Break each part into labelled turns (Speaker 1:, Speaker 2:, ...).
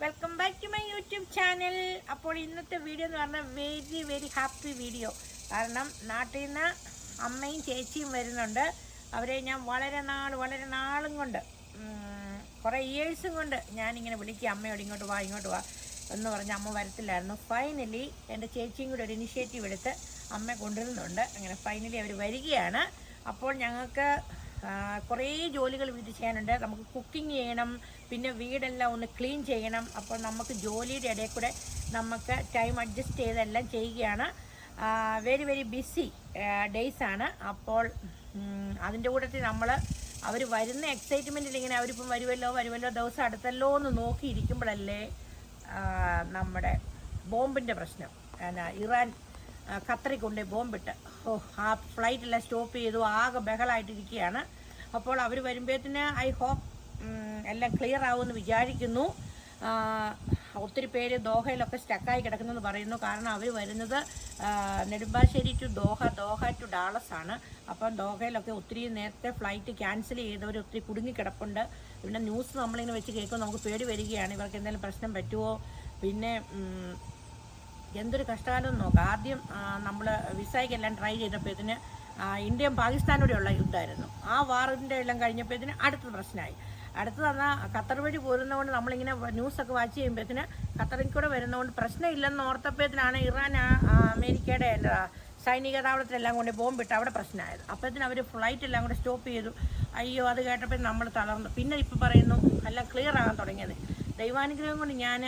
Speaker 1: Welcome back to my YouTube channel അപ്പോൾ ഇന്നത്തെ video എന്ന് പറഞ്ഞാൽ വെരി വെരി ഹാപ്പി വീഡിയോ കാരണം നാട്ടിൽ നിന്ന് അമ്മയും ചേച്ചിയും വരുന്നുണ്ട്. അവരെ ഞാൻ വളരെ നാൾ വളരെ നാളും കൊണ്ട് കുറേ ഇയേഴ്സും കൊണ്ട് ഞാനിങ്ങനെ വിളിക്കുക അമ്മയോട് ഇങ്ങോട്ട് വാ ഇങ്ങോട്ട് വാ എന്ന് പറഞ്ഞ് അമ്മ വരത്തില്ലായിരുന്നു. ഫൈനലി എന്റെ ചേച്ചിയും കൂടെ ഒരു ഇനിഷ്യേറ്റീവ് എടുത്ത് അമ്മ കൊണ്ടുവരുന്നുണ്ട്. അങ്ങനെ ഫൈനലി അവർ വരികയാണ്. അപ്പോൾ ഞങ്ങൾക്ക് കുറേ ജോലികൾ വീട്ടിൽ ചെയ്യാനുണ്ട്. നമുക്ക് കുക്കിംഗ് ചെയ്യണം പിന്നെ വീടെല്ലാം ഒന്ന് ക്ലീൻ ചെയ്യണം. അപ്പോൾ നമുക്ക് ജോലിയുടെ ഇടയിൽ കൂടെ നമുക്ക് ടൈം അഡ്ജസ്റ്റ് ചെയ്തെല്ലാം ചെയ്യുകയാണ്. വെരി വെരി ബിസി ഡേയ്സ് ആണ്. അപ്പോൾ അതിന്റെ കൂട്ടത്തിൽ നമ്മൾ അവർ വരുന്ന എക്സൈറ്റ്മെന്റിൽ ഇങ്ങനെ അവരിപ്പം വരുമല്ലോ വരുമല്ലോ ദിവസം അടുത്തല്ലോ എന്ന് നോക്കിയിരിക്കുമ്പോഴല്ലേ നമ്മുടെ ബോംബിന്റെ പ്രശ്നം. എന്നാ ഇറാൻ ഖത്തറിൽ ബോംബിട്ട്. ഓ ആ ഫ്ലൈറ്റെല്ലാം സ്റ്റോപ്പ് ചെയ്തു ആകെ ബഹളമായിട്ടിരിക്കുകയാണ് അപ്പോൾ അവർ വരുമ്പോഴത്തേന് ഐ ഹോപ്പ് എല്ലാം ക്ലിയർ ആവുമെന്ന് വിചാരിക്കുന്നു. ഒത്തിരി പേര് ദോഹയിലൊക്കെ സ്റ്റക്കായി കിടക്കുന്നെന്ന് പറയുന്നു. കാരണം അവർ വരുന്നത് Nedumbassery to Doha Doha to Dallas ആണ്. അപ്പം ദോഹയിലൊക്കെ ഒത്തിരി നേരത്തെ ഫ്ലൈറ്റ് ക്യാൻസൽ ചെയ്തവർ ഒത്തിരി കുടുങ്ങിക്കിടപ്പുണ്ട് പിന്നെ ന്യൂസ് നമ്മളിങ്ങനെ വെച്ച് കേൾക്കുമ്പോൾ നമുക്ക് പേടി വരികയാണ്. ഇവർക്ക് എന്തെങ്കിലും പ്രശ്നം പറ്റുമോ പിന്നെ എന്തൊരു കഷ്ടകാലം നോക്കാം. ആദ്യം നമ്മൾ വിസയ്ക്കെല്ലാം ട്രൈ ചെയ്തപ്പോഴത്തിന് ഇന്ത്യയും പാകിസ്ഥാനോടെയുള്ള യുദ്ധമായിരുന്നു. ആ വാറിന്റെ എല്ലാം കഴിഞ്ഞപ്പോഴത്തിന് അടുത്ത പ്രശ്നമായി. അടുത്ത് തന്നാൽ ഖത്തർ വഴി പോരുന്നതുകൊണ്ട് നമ്മളിങ്ങനെ ന്യൂസൊക്കെ വാച്ച് ചെയ്യുമ്പോഴത്തേന് ഖത്തറിൽ കൂടെ വരുന്നതുകൊണ്ട് പ്രശ്നമില്ലെന്ന് ഓർത്തപ്പോഴത്തിനാണ് ഇറാൻ അമേരിക്കയുടെ എന്താ സൈനിക താവളത്തിലെല്ലാം കൊണ്ട് ബോംബിട്ട് അവിടെ പ്രശ്നമായത്. അപ്പോഴത്തേന് അവർ ഫ്ലൈറ്റ് എല്ലാം കൂടെ സ്റ്റോപ്പ് ചെയ്തു. അയ്യോ അത് കേട്ടപ്പോൾ നമ്മൾ തളർന്നു. പിന്നെ ഇപ്പോൾ പറയുന്നു എല്ലാം ക്ലിയർ ആകാൻ തുടങ്ങിയത്. ദൈവാനുഗ്രഹം കൊണ്ട് ഞാൻ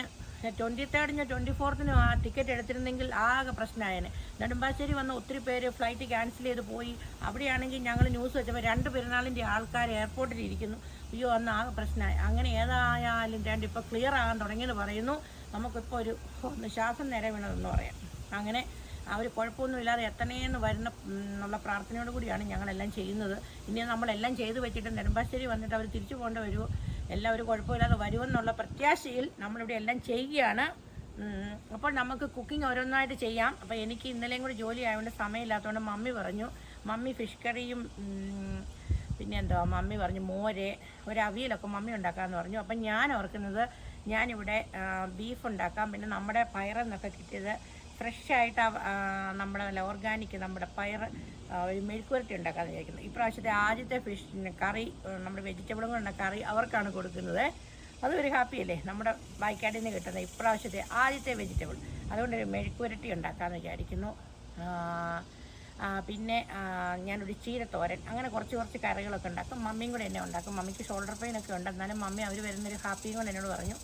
Speaker 1: ട്വന്റി തേർഡിന് ട്വന്റി ഫോർത്തിനും ആ ടിക്കറ്റ് എടുത്തിരുന്നെങ്കിൽ ആകെ പ്രശ്നമായേനെ നെടുമ്പാശ്ശേരി വന്ന ഒത്തിരി പേര് ഫ്ലൈറ്റ് ക്യാൻസൽ ചെയ്ത് പോയി. അവിടെയാണെങ്കിൽ ഞങ്ങൾ ന്യൂസ് വെച്ചപ്പോൾ രണ്ട് പെരുന്നാളിന്റെ ആൾക്കാർ എയർപോർട്ടിൽ ഇരിക്കുന്നു. അയ്യോ അന്ന് ആകെ പ്രശ്നമായി അങ്ങനെ ഏതായാലും രണ്ട് ഇപ്പോൾ ക്ലിയർ ആകാൻ തുടങ്ങിയെന്ന് പറയുന്നു. നമുക്കിപ്പോൾ ഒരു ഒന്ന് ശ്വാസം നേരെ വീണതെന്ന് പറയാം. അങ്ങനെ അവർ കുഴപ്പമൊന്നുമില്ലാതെ എത്തണേന്ന് വരുന്ന എന്നുള്ള പ്രാർത്ഥനയോട് കൂടിയാണ് ഞങ്ങളെല്ലാം ചെയ്യുന്നത്. ഇനി നമ്മളെല്ലാം ചെയ്തു വെച്ചിട്ട് നെടുമ്പാശ്ശേരി വന്നിട്ട് അവർ തിരിച്ചു പോകേണ്ടി വരുമോ എല്ലാം ഒരു കുഴപ്പമില്ലാതെ വരുമെന്നുള്ള പ്രത്യാശയിൽ നമ്മളിവിടെ എല്ലാം ചെയ്യുകയാണ്. അപ്പോൾ നമുക്ക് കുക്കിംഗ് ഓരോന്നായിട്ട് ചെയ്യാം. അപ്പോൾ എനിക്ക് ഇന്നലെയും കൂടി ജോലി ആയതുകൊണ്ട് സമയമില്ലാത്തതുകൊണ്ട് മമ്മി പറഞ്ഞു മമ്മി ഫിഷ് കറിയും പിന്നെ എന്തോ മമ്മി പറഞ്ഞു മോര് ഒരു അവിയലൊക്കെ മമ്മി ഉണ്ടാക്കാമെന്ന് പറഞ്ഞു. അപ്പം ഞാൻ ഓർക്കുന്നത് ഞാനിവിടെ ബീഫ് ഉണ്ടാക്കാം. പിന്നെ നമ്മുടെ പയറെന്നൊക്കെ കിട്ടിയത് ഫ്രഷായിട്ട് നമ്മുടെ ഓർഗാനിക് നമ്മുടെ പയർ ഒരു മെഴുക്കുവരട്ടി ഉണ്ടാക്കാമെന്ന് വിചാരിക്കുന്നത് ഇപ്രാവശ്യത്തെ ആദ്യത്തെ ഫിഷ് കറി നമ്മുടെ വെജിറ്റബിളും കൊണ്ട കറി അവർക്കാണ് കൊടുക്കുന്നത്. അതൊരു ഒരു ഹാപ്പി അല്ലേ? നമ്മുടെ വായിക്കാട്ടിൽ നിന്ന് കിട്ടുന്ന ഇപ്രാവശ്യത്തെ ആദ്യത്തെ വെജിറ്റബിൾ അതുകൊണ്ട് ഒരു മെഴുക്കുവരട്ടി ഉണ്ടാക്കാമെന്ന് വിചാരിക്കുന്നു. പിന്നെ ഞാനൊരു ചീരത്തോരൻ. അങ്ങനെ കുറച്ച് കുറച്ച് കറികളൊക്കെ ഉണ്ടാക്കും. മമ്മിയും കൂടെ എന്നെ ഉണ്ടാക്കും. മമ്മിക്ക് ഷോൾഡർ പെയിൻ ഒക്കെ ഉണ്ട്. എന്നാലും മമ്മി അവർ വരുന്നൊരു ഹാപ്പിയും കൊണ്ട് എന്നോട് പറഞ്ഞു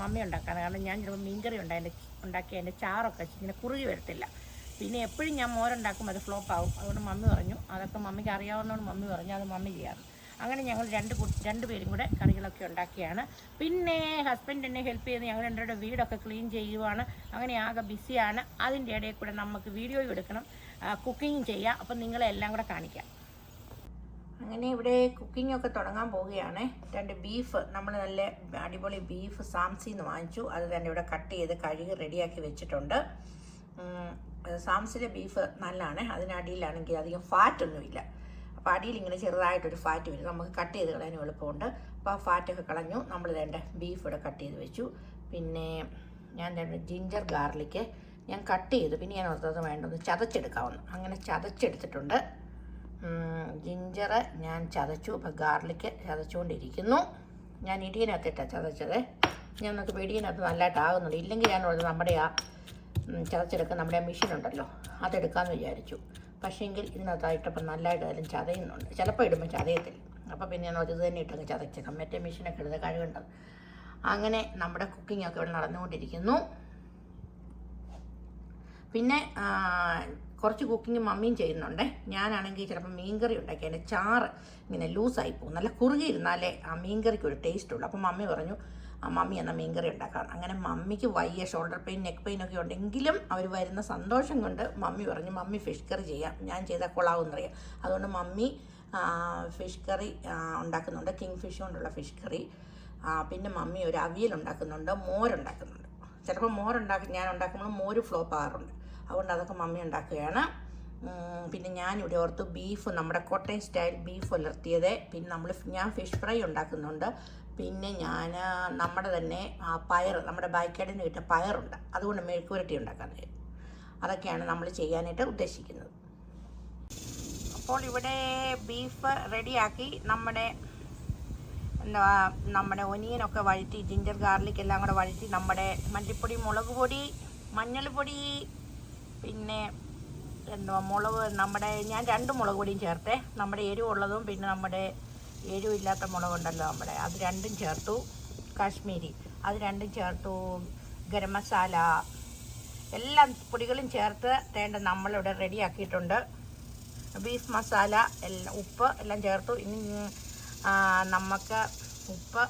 Speaker 1: മമ്മി ഉണ്ടാക്കാൻ കാരണം ഞാൻ ചിലപ്പോൾ മീൻകറി ഉണ്ടായി ഉണ്ടാക്കി അതിന്റെ ചാറൊക്കെ ഇങ്ങനെ കുറുകി വരത്തില്ല. പിന്നെ എപ്പോഴും ഞാൻ മോരുണ്ടാക്കും അത് ഫ്ലോപ്പ് ആവും. അതുകൊണ്ട് മമ്മി പറഞ്ഞു അതൊക്കെ മമ്മിക്ക് അറിയാവുന്നതുകൊണ്ട് മമ്മി പറഞ്ഞു അത് മമ്മി ചെയ്യാറ്. അങ്ങനെ ഞങ്ങൾ രണ്ട് രണ്ട് പേരും കൂടെ കറികളൊക്കെ ഉണ്ടാക്കിയാണ്. പിന്നെ ഹസ്ബൻഡ് എന്നെ ഹെൽപ്പ് ചെയ്ത് ഞങ്ങൾ രണ്ടുപേരുടെ വീടൊക്കെ ക്ലീൻ ചെയ്യുവാണ്. അങ്ങനെ ആകെ ബിസിയാണ് അതിന്റെ ഇടയിൽ കൂടെ നമുക്ക് വീഡിയോ എടുക്കണം കുക്കിംഗ് ചെയ്യാം. അപ്പം നിങ്ങളെ എല്ലാം കൂടെ കാണിക്കാം. അങ്ങനെ ഇവിടെ കുക്കിംഗ് ഒക്കെ തുടങ്ങാൻ പോവുകയാണ്. രണ്ട് ബീഫ് നമ്മൾ നല്ല അടിപൊളി ബീഫ് സാംസിന്ന് വാങ്ങിച്ചു. അത് തന്നെ ഇവിടെ കട്ട് ചെയ്ത് കഴുകി റെഡിയാക്കി വെച്ചിട്ടുണ്ട്. സാംസിലെ ബീഫ് നല്ലതാണ് അതിനടിയിലാണെങ്കിൽ അധികം ഫാറ്റ് ഒന്നുമില്ല അപ്പോൾ അടിയിൽ ഇങ്ങനെ ചെറുതായിട്ടൊരു ഫാറ്റ് വരും. നമുക്ക് കട്ട് ചെയ്ത് കളയാൻ എളുപ്പമുണ്ട്. അപ്പോൾ ആ ഫാറ്റൊക്കെ കളഞ്ഞു. നമ്മൾ വേണ്ട ബീഫ് ഇവിടെ കട്ട് ചെയ്ത് വെച്ചു. പിന്നെ ഞാൻ രണ്ട് ജിഞ്ചർ ഗാർലിക്ക് ഞാൻ കട്ട് ചെയ്തു. പിന്നെ ഞാൻ ഓർത്തത് വേണ്ടത് ചതച്ചെടുക്കാവുന്നു അങ്ങനെ ചതച്ചെടുത്തിട്ടുണ്ട്. ജിഞ്ചർ ഞാൻ ചതച്ചു. അപ്പോൾ ഗാർലിക്ക് ചതച്ചുകൊണ്ടിരിക്കുന്നു. ഞാൻ ഇടിയനകത്തിട്ടാണ് ചതച്ചത്. ഞാൻ നമുക്ക് പിടിയനകത്ത് നല്ലതായിട്ട് ആകുന്നുണ്ട് ഇല്ലെങ്കിൽ ഞാൻ നമ്മുടെ ആ ഉം, ചതച്ചെടുക്കുന്ന നമ്മുടെ ഉണ്ടല്ലോ അതെടുക്കാമെന്ന് വിചാരിച്ചു. പക്ഷേങ്കിൽ ഇതിനകത്തായിട്ടപ്പം നല്ലതായിട്ട് അതിലും ചതയുന്നുണ്ട്. ചിലപ്പോൾ ഇടുമ്പോൾ ചതയത്തില്ല. അപ്പോൾ പിന്നെ ഞാൻ ഒരു തന്നെ ഇട്ടങ്ങ് ചതച്ചേക്കാം. മറ്റേ മെഷീനൊക്കെ എടുത്ത് കഴുകേണ്ടത് അങ്ങനെ നമ്മുടെ കുക്കിംഗ് ഒക്കെ ഇവിടെ നടന്നുകൊണ്ടിരിക്കുന്നു. പിന്നെ കുറച്ച് കുക്കിംഗ് മമ്മിയും ചെയ്യുന്നുണ്ട്. ഞാനാണെങ്കിൽ ചിലപ്പോൾ മീൻകറി ഉണ്ടാക്കി അതിന്റെ ചാറ് ഇങ്ങനെ ലൂസായി പോകും. നല്ല കുറുകി ഇരുന്നാലേ ആ മീൻകറിക്ക് ഒരു ടേസ്റ്റ് ഉള്ളൂ. അപ്പോൾ മമ്മി പറഞ്ഞു മമ്മി എന്നാൽ മീൻകറി ഉണ്ടാക്കാം അങ്ങനെ മമ്മിക്ക് വയ്യ ഷോൾഡർ പെയിൻ നെക്ക് പെയിൻ ഒക്കെ ഉണ്ടെങ്കിലും അവർ വരുന്ന സന്തോഷം കൊണ്ട് മമ്മി പറഞ്ഞു മമ്മി ഫിഷ് കറി ചെയ്യാം. ഞാൻ ചെയ്താൽ കൊള്ളാവുന്നറിയാം അതുകൊണ്ട് മമ്മി ഫിഷ് കറി ഉണ്ടാക്കുന്നുണ്ട്. കിങ് ഫിഷ് കൊണ്ടുള്ള ഫിഷ് കറി പിന്നെ മമ്മി ഒരു അവിയൽ ഉണ്ടാക്കുന്നുണ്ട് മോരുണ്ടാക്കുന്നുണ്ട് ചിലപ്പോൾ മോരുണ്ടാക്കി ഞാൻ ഉണ്ടാക്കുമ്പോൾ മോര് ഫ്ലോപ്പ് ആകാറുണ്ട്. അതുകൊണ്ട് അതൊക്കെ മമ്മി ഉണ്ടാക്കുകയാണ്. പിന്നെ ഞാനിവിടെ ഓർത്തു ബീഫ് നമ്മുടെ കോട്ടയം സ്റ്റൈൽ ബീഫ് ഉലർത്തിയത് പിന്നെ നമ്മൾ ഞാൻ ഫിഷ് ഫ്രൈ ഉണ്ടാക്കുന്നുണ്ട്.
Speaker 2: പിന്നെ ഞാൻ നമ്മുടെ തന്നെ ആ പയർ നമ്മുടെ ബാക്കിയാടിന് കിട്ടിയ പയറുണ്ട്. അതുകൊണ്ട് മെഴുക്കുവരട്ടി ഉണ്ടാക്കാൻ കഴിയും അതൊക്കെയാണ് നമ്മൾ ചെയ്യാനായിട്ട് ഉദ്ദേശിക്കുന്നത്. അപ്പോൾ ഇവിടെ ബീഫ് റെഡിയാക്കി നമ്മുടെ എന്താ നമ്മുടെ ഒനിയനൊക്കെ വഴറ്റി ജിഞ്ചർ ഗാർലിക് എല്ലാം കൂടെ വഴറ്റി നമ്മുടെ മല്ലിപ്പൊടി മുളക് പൊടി മഞ്ഞൾപ്പൊടി പിന്നെ എന്തുവാ മുളക് നമ്മുടെ ഞാൻ രണ്ട് മുളക് പൊടിയും ചേർത്തേ. നമ്മുടെ എരിവുള്ളതും പിന്നെ നമ്മുടെ എരിവില്ലാത്ത മുളകുണ്ടല്ലോ നമ്മുടെ. അത് രണ്ടും ചേർത്തു കാശ്മീരി. അത് രണ്ടും ചേർത്തു ഗരം മസാല. എല്ലാ പൊടികളും ചേർത്ത് തേണ്ട നമ്മളിവിടെ റെഡിയാക്കിയിട്ടുണ്ട്. ബീഫ് മസാല എല്ലാം ഉപ്പ് എല്ലാം ചേർത്തു. ഇനി നമുക്ക് ഉപ്പ്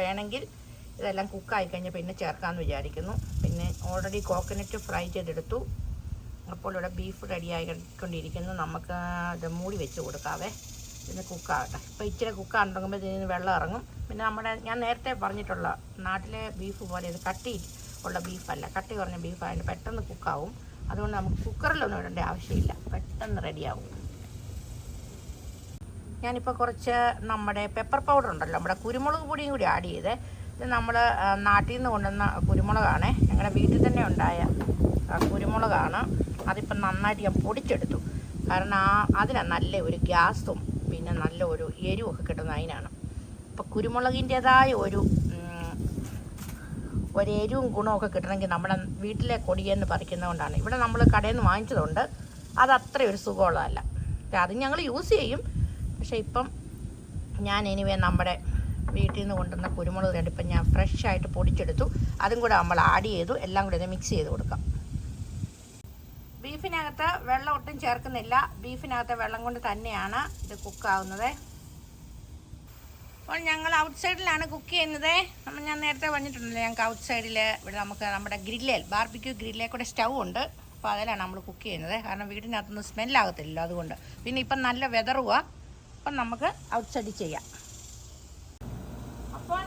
Speaker 2: വേണമെങ്കിൽ ഇതെല്ലാം കുക്കായി കഴിഞ്ഞാൽ പിന്നെ ചേർക്കാമെന്ന് വിചാരിക്കുന്നു. പിന്നെ ഓൾറെഡി കോക്കനട്ട് ഫ്രൈ ചെയ്തെടുത്തു. അപ്പോൾ ഇവിടെ ബീഫ് റെഡി ആയിക്കൊണ്ടിരിക്കുന്നു നമുക്ക് ഇത് മൂടി വെച്ച് കൊടുക്കാവേ. ഇതിന് കുക്കാവട്ടെ ഇപ്പോൾ ഇച്ചിരി കുക്കാണ്ടുമ്പോൾ ഇതിന് വെള്ളം ഇറങ്ങും. പിന്നെ നമ്മുടെ ഞാൻ നേരത്തെ പറഞ്ഞിട്ടുള്ള നാട്ടിലെ ബീഫ് പോലെ ഇത് കട്ടി ഉള്ള ബീഫല്ല കട്ടി കുറഞ്ഞ ബീഫായതുകൊണ്ട് പെട്ടെന്ന് കുക്കാവും. അതുകൊണ്ട് നമുക്ക് കുക്കറിലൊന്നും ഇടേണ്ട ആവശ്യമില്ല പെട്ടെന്ന് റെഡിയാവും. ഞാനിപ്പോൾ കുറച്ച് നമ്മുടെ പെപ്പർ പൗഡർ ഉണ്ടല്ലോ നമ്മുടെ കുരുമുളക് പൊടിയും കൂടി ആഡ് ചെയ്തേ. ഇത് നമ്മൾ നാട്ടിൽ നിന്ന് കൊണ്ടുവന്ന കുരുമുളകാണ്. ഞങ്ങളുടെ വീട്ടിൽ തന്നെ ഉണ്ടായ കുരുമുളകാണ്. അതിപ്പം നന്നായിട്ട് ഞാൻ പൊടിച്ചെടുത്തു. കാരണം ആ അതിനാണ് നല്ല ഒരു ഗ്യാസും പിന്നെ നല്ല ഒരു എരിവൊക്കെ കിട്ടുന്ന അതിനാണ് അപ്പോൾ കുരുമുളകിന്റെതായ ഒരു ഉം, ഒരു എരിവും ഗുണമൊക്കെ കിട്ടണമെങ്കിൽ നമ്മുടെ വീട്ടിലെ കൊടിയെന്ന് പറിക്കുന്നതുകൊണ്ടാണ് ഇവിടെ നമ്മൾ കടയിൽ നിന്ന് വാങ്ങിച്ചതുകൊണ്ട് അത് അത്ര ഒരു സുഖമുള്ളതല്ല. അത് ഞങ്ങൾ യൂസ് ചെയ്യും. പക്ഷേ ഇപ്പം ഞാൻ എനിവേ നമ്മുടെ വീട്ടിൽ നിന്ന് കൊണ്ടുവന്ന കുരുമുളക് ഇപ്പം ഞാൻ ഫ്രഷ് ആയിട്ട് പൊടിച്ചെടുത്തു. അതും കൂടെ നമ്മൾ ആഡ് ചെയ്തു. എല്ലാം കൂടെ ഒന്ന് മിക്സ് ചെയ്ത് കൊടുക്കാം. ബീഫിനകത്ത് വെള്ളം ഒട്ടും ചേർക്കുന്നില്ല. ബീഫിനകത്ത് വെള്ളം കൊണ്ട് തന്നെയാണ് ഇത് കുക്കാവുന്നത് അപ്പോൾ ഞങ്ങൾ ഔട്ട് സൈഡിലാണ് കുക്ക് ചെയ്യുന്നത്. നമ്മൾ ഞാൻ നേരത്തെ പറഞ്ഞിട്ടുണ്ടല്ലോ ഞങ്ങൾക്ക് ഔട്ട് സൈഡിൽ ഇവിടെ നമുക്ക് നമ്മുടെ ഗ്രില്ലേൽ ബാർബിക്യൂ ഗ്രില്ലേ കൂടെ സ്റ്റൗ ഉണ്ട്. അപ്പോൾ അതിലാണ് നമ്മൾ കുക്ക് ചെയ്യുന്നത്. കാരണം വീടിനകത്തൊന്നും സ്മെല്ലാകത്തില്ലല്ലോ അതുകൊണ്ട്. പിന്നെ ഇപ്പം നല്ല വെതറുക അപ്പം നമുക്ക് ഔട്ട് സൈഡിൽ ചെയ്യാം അപ്പോൾ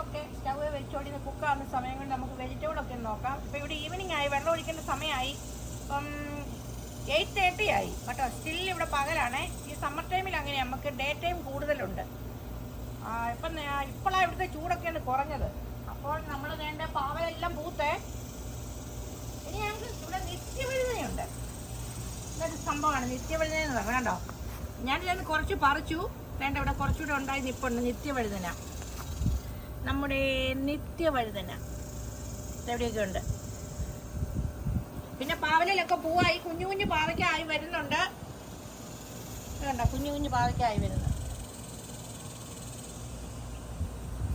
Speaker 2: ഞാൻ സ്റ്റവ് സ്റ്റൗ വെച്ചോടി കുക്കാവുന്ന സമയം കൊണ്ട് നമുക്ക് വെജിറ്റബിൾ ഒക്കെ നോക്കാം. ഇപ്പോൾ ഇവിടെ ഈവനിങ് ആയി വെള്ളം ഒഴിക്കേണ്ട സമയമായി. ഇപ്പം എയ്റ്റ് തേർട്ടി ആയി. കേട്ടോ സ്റ്റിൽ ഇവിടെ പകലാണേ. ഈ സമ്മർ ടൈമിൽ അങ്ങനെ നമുക്ക് ഡേ ടൈം കൂടുതലുണ്ട്. ഇപ്പം ഇപ്പോഴാണ് ഇവിടുത്തെ ചൂടൊക്കെയാണ് കുറഞ്ഞത്. അപ്പോൾ നമ്മൾ വേണ്ട പാവലെല്ലാം പൂത്തേ. ഇനി ഞങ്ങൾക്ക് ഇവിടെ നിത്യവഴുതനയുണ്ട്. ഇതൊരു സംഭവമാണ് നിത്യവഴുതന എന്ന് പറഞ്ഞാൽ കണ്ടോ? ഞാനിതൊന്ന് കുറച്ച് പറിച്ചു. വേണ്ട ഇവിടെ കുറച്ചുകൂടെ ഉണ്ടായി നിപ്പുണ്ട് നിത്യവഴുതന. നമ്മുടെ നിത്യവഴുതന. എവിടെയൊക്കെ ഉണ്ട് പിന്നെ പാവലിലൊക്കെ പൂവായി കുഞ്ഞു കുഞ്ഞു പാവയ്ക്കായി വരുന്നുണ്ട്. വേണ്ട കുഞ്ഞു കുഞ്ഞു പാവയ്ക്കായി വരുന്നു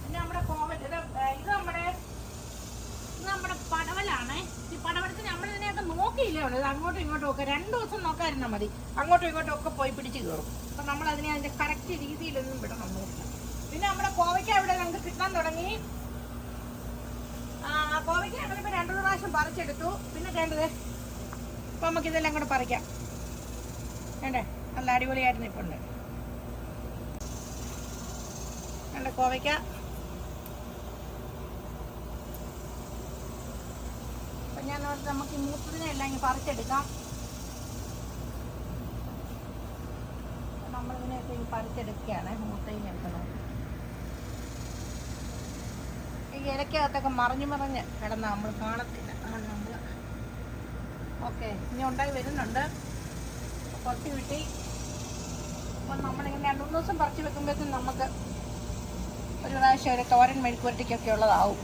Speaker 2: പിന്നെ നമ്മുടെ ഇത് നമ്മുടെ നമ്മുടെ പടവലാണേ. ഈ പടവലത്തിന് നമ്മൾ ഇതിനെയൊക്കെ നോക്കിയില്ലേ ഉള്ളൂ ഇത് അങ്ങോട്ടും ഇങ്ങോട്ടും ഒക്കെ രണ്ട് ദിവസം നോക്കാതിരുന്നാൽ മതി. അങ്ങോട്ടും ഇങ്ങോട്ടും ഒക്കെ പോയി പിടിച്ച് കയറും. അപ്പം നമ്മൾ അതിനെ അതിന്റെ കറക്റ്റ് രീതിയിലൊന്നും വിടണം നോക്കില്ല പിന്നെ നമ്മുടെ കോവയ്ക്ക ഇവിടെ ഞങ്ങൾക്ക് കിട്ടാൻ തുടങ്ങി. കോവയ്ക്ക നമ്മളിപ്പോൾ രണ്ടു പ്രാവശ്യം പറിച്ചെടുത്തു. പിന്നെ വേണ്ടത് ഇപ്പൊ നമുക്ക് ഇതെല്ലാം കൂടെ പറിക്കാം. വേണ്ടേ നല്ല അടിപൊളിയായിരുന്നു ഇപ്പൊ ഉണ്ട്. വേണ്ട കോവയ്ക്ക? അപ്പം ഞാൻ നമുക്ക് മൂത്തതിനെ എല്ലാം ഇങ്ങനെ പറിച്ചെടുക്കാം. നമ്മളിതിനെയൊക്കെ പറിച്ചെടുക്കുകയാണ് മൂത്തയും എടുക്കുന്നത് ഈ ഇലക്കകത്തൊക്കെ മറിഞ്ഞു മറിഞ്ഞ് കിടന്ന നമ്മൾ കാണത്തില്ല. അതാണ് നമ്മൾ ഓക്കെ ഇനി ഉണ്ടായി വരുന്നുണ്ട്. കുറച്ച് കിട്ടി അപ്പം നമ്മളിങ്ങനെ രണ്ട് മൂന്ന് ദിവസം പറിച്ചു വെക്കുമ്പോഴത്തേക്കും നമുക്ക് ഒരു പ്രാവശ്യം ഒരു തോരൻ മെഴുക്കുവരട്ടിക്കൊക്കെ ഉള്ളതാവും.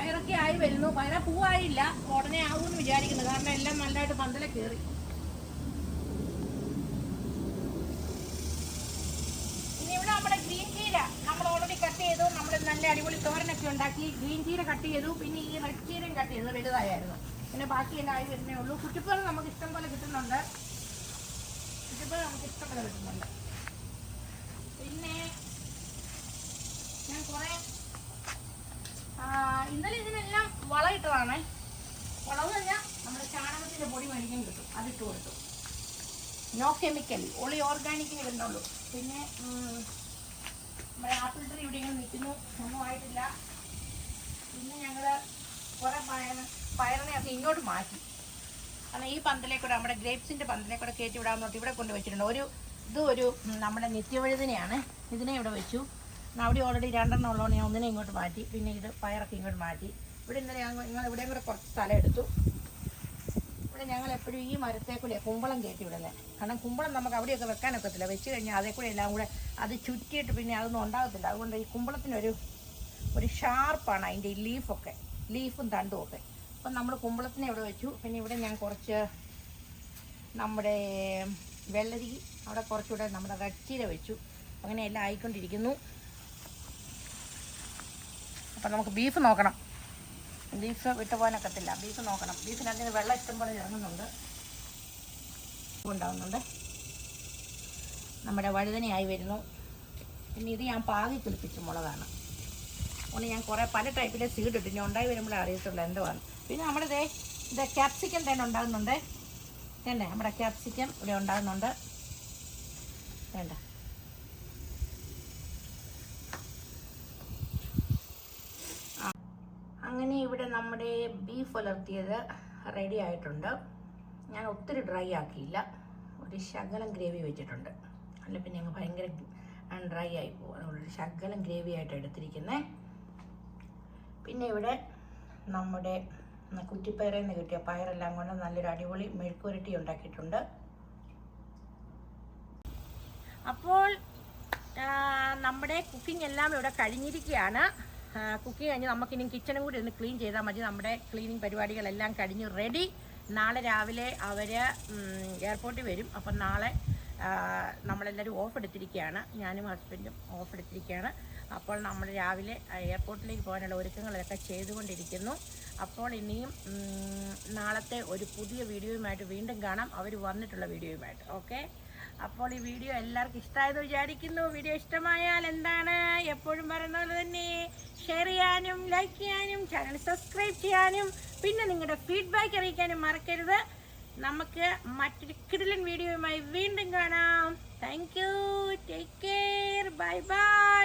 Speaker 2: പയറൊക്കെ ആയി വരുന്നു. പയറ പൂവായില്ല. ഉടനെ ആവുമെന്ന് വിചാരിക്കുന്നു. കാരണം എല്ലാം നല്ലതായിട്ട് പന്തലെ കയറി ഇനി ഇവിടെ നമ്മുടെ ഗ്രീൻ ചീര നമ്മൾ ഓൾറെഡി കട്ട് ചെയ്തു നമ്മൾ നല്ല അടിപൊളി തോരനൊക്കെ ഉണ്ടാക്കി ഗ്രീൻ ചീര കട്ട് ചെയ്തു. പിന്നെ ഈ റെഡ് ചീരയും കട്ട് ചെയ്തു. വലുതായിരുന്നു പിന്നെ ബാക്കി എല്ലാം ആയി വരുന്നേ ഉള്ളൂ. കുറ്റിപ്പുകൾ നമുക്ക് ഇഷ്ടം പോലെ കിട്ടുന്നുണ്ട്. കുറ്റിപ്പുകൾ നമുക്ക് ഇഷ്ടം പോലെ കിട്ടുന്നുണ്ട്. പിന്നെ ഞാൻ കുറേ ഇന്നലെ ഇതിനെല്ലാം വളമിട്ടതാണ് വളവ് കഴിഞ്ഞാൽ നമ്മുടെ ചാണകത്തിന്റെ പൊടി മേടിക്കാൻ കിട്ടും. അതിട്ട് കൊടുത്തു. നോ കെമിക്കൽ ഓളി ഓർഗാനിക്കേ വരുന്നുള്ളൂ പിന്നെ നമ്മുടെ ആപ്പിൾ ട്രീ ഇവിടെ ഇങ്ങനെ നിൽക്കുന്നു. ഒന്നും ആയിട്ടില്ല. പിന്നെ ഞങ്ങൾ കുറേ പയർ അത് ഇങ്ങോട്ട് മാറ്റി. കാരണം ഈ പന്തലേക്കൂടെ നമ്മുടെ ഗ്രേപ്സിന്റെ പന്തലേക്കൂടെ കയറ്റി വിടാൻ നോക്കി ഇവിടെ കൊണ്ട് വെച്ചിട്ടുണ്ട്. ഒരു ഇത് ഒരു നമ്മുടെ നിത്യവഴുതിനെയാണ് ഇതിനെ ഇവിടെ വെച്ചു. അവിടെ ഓൾറെഡി രണ്ടെണ്ണം ഉള്ളതുകൊണ്ട് ഞാൻ ഒന്നിനെ ഇങ്ങോട്ട് മാറ്റി. പിന്നെ ഇത് പയറൊക്കെ ഇങ്ങോട്ട് മാറ്റി. ഇവിടെ ഇന്നലെ ഞങ്ങൾ ഞങ്ങൾ ഇവിടെയും കൂടെ കുറച്ച് സ്ഥലം എടുത്തു. ഇവിടെ ഞങ്ങൾ എപ്പോഴും ഈ മരത്തേക്കൂടെ കുമ്പളം കയറ്റി വിടുന്നത് കാരണം കുമ്പളം നമുക്ക് അവിടെയൊക്കെ വെക്കാനൊക്കത്തില്ല. വെച്ച് കഴിഞ്ഞാൽ അതേ കൂടെ എല്ലാം കൂടെ അത് ചുറ്റിയിട്ട് പിന്നെ അതൊന്നും ഉണ്ടാകത്തില്ല. അതുകൊണ്ട് ഈ കുമ്പളത്തിനൊരു ഒരു ഷാർപ്പാണ് അതിന്റെ ഈ ലീഫൊക്കെ. ലീഫും തണ്ടും ഒക്കെ. അപ്പം നമ്മൾ കുമ്പളത്തിനെ ഇവിടെ വെച്ചു. പിന്നെ ഇവിടെ ഞാൻ കുറച്ച് നമ്മുടെ വെള്ളരി അവിടെ കുറച്ചുകൂടെ നമ്മുടെ റെഡ് വെച്ചു. അങ്ങനെ എല്ലാം ആയിക്കൊണ്ടിരിക്കുന്നു. അപ്പം നമുക്ക് ബീഫ് നോക്കണം. ബീഫ് വിട്ടു പോകാനൊക്കത്തില്ല ബീഫ് നോക്കണം. ബീഫിനകത്ത് വെള്ളം ഇഷ്ടംപോലെ ഇറങ്ങുന്നുണ്ട്. ഉണ്ടാകുന്നുണ്ട് നമ്മുടെ വഴുതനയായി വരുന്നു. പിന്നെ ഇത് ഞാൻ പാകി പിടിപ്പിച്ച മുളകാണ്. അതുകൊണ്ട് ഞാൻ കുറേ പല ടൈപ്പിലെ സീഡ് ഇട്ടു ഇനി ഉണ്ടായി വരുമ്പോഴേ അറിയത്തുള്ളൂ എന്തുവാണ് പിന്നെ നമ്മുടെ ദേ ഇത് ക്യാപ്സിക്കം തന്നെ ഉണ്ടാകുന്നുണ്ട്. വേണ്ടേ? നമ്മുടെ ക്യാപ്സിക്കം ഇവിടെ ഉണ്ടാകുന്നുണ്ട്. വേണ്ട. അങ്ങനെ ഇവിടെ നമ്മുടെ ബീഫ് ഉലർത്തിയത് റെഡി ആയിട്ടുണ്ട്. ഞാൻ ഒത്തിരി ഡ്രൈ ആക്കിയില്ല. ഒരു ശകലം ഗ്രേവി വെച്ചിട്ടുണ്ട്. അല്ല പിന്നെ ഞങ്ങൾ ഭയങ്കര ഡ്രൈ ആയി പോകും അതുകൊണ്ട് ശകലം ഗ്രേവി ആയിട്ട് എടുത്തിരിക്കുന്നത് പിന്നെ ഇവിടെ നമ്മുടെ കുറ്റിപ്പയറിൽ നിന്ന് കിട്ടിയ പയറെല്ലാം കൊണ്ട് നല്ലൊരു അടിപൊളി മെഴുക്കുരട്ടി ഉണ്ടാക്കിയിട്ടുണ്ട്.
Speaker 1: അപ്പോൾ നമ്മുടെ കുക്കിംഗ് എല്ലാം ഇവിടെ കഴിഞ്ഞിരിക്കുകയാണ്. കുക്കിംഗ് കഴിഞ്ഞ് നമുക്കിനി കിച്ചണും കൂടി ഒന്ന് ക്ലീൻ ചെയ്താൽ മതി. നമ്മുടെ ക്ലീനിങ് പരിപാടികളെല്ലാം കഴിഞ്ഞു റെഡി നാളെ രാവിലെ അവർ എയർപോർട്ടിൽ വരും. അപ്പം നാളെ നമ്മളെല്ലാവരും ഓഫ് എടുത്തിരിക്കുകയാണ് ഞാനും ഹസ്ബൻഡും ഓഫ് എടുത്തിരിക്കുകയാണ് അപ്പോൾ നമ്മൾ രാവിലെ എയർപോർട്ടിലേക്ക് പോകാനുള്ള ഒരുക്കങ്ങളൊക്കെ ചെയ്തുകൊണ്ടിരിക്കുന്നു. അപ്പോൾ ഇനിയും നാളത്തെ ഒരു പുതിയ വീഡിയോയുമായിട്ട് വീണ്ടും കാണാം. അവർ വന്നിട്ടുള്ള വീഡിയോയുമായിട്ട്. ഓക്കെ? അപ്പോൾ ഈ വീഡിയോ എല്ലാവർക്കും ഇഷ്ടമായെന്ന് വിചാരിക്കുന്നു. വീഡിയോ ഇഷ്ടമായാൽ എന്താണ്? എപ്പോഴും പറയുന്ന പോലെ തന്നെ ഷെയർ ചെയ്യാനും ലൈക്ക് ചെയ്യാനും ചാനൽ സബ്സ്ക്രൈബ് ചെയ്യാനും പിന്നെ നിങ്ങളുടെ ഫീഡ്ബാക്ക് അറിയിക്കാനും മറക്കരുത്. നമുക്ക് മറ്റൊരു കിടിലൻ വീഡിയോയുമായി വീണ്ടും കാണാം. Thank you take care bye bye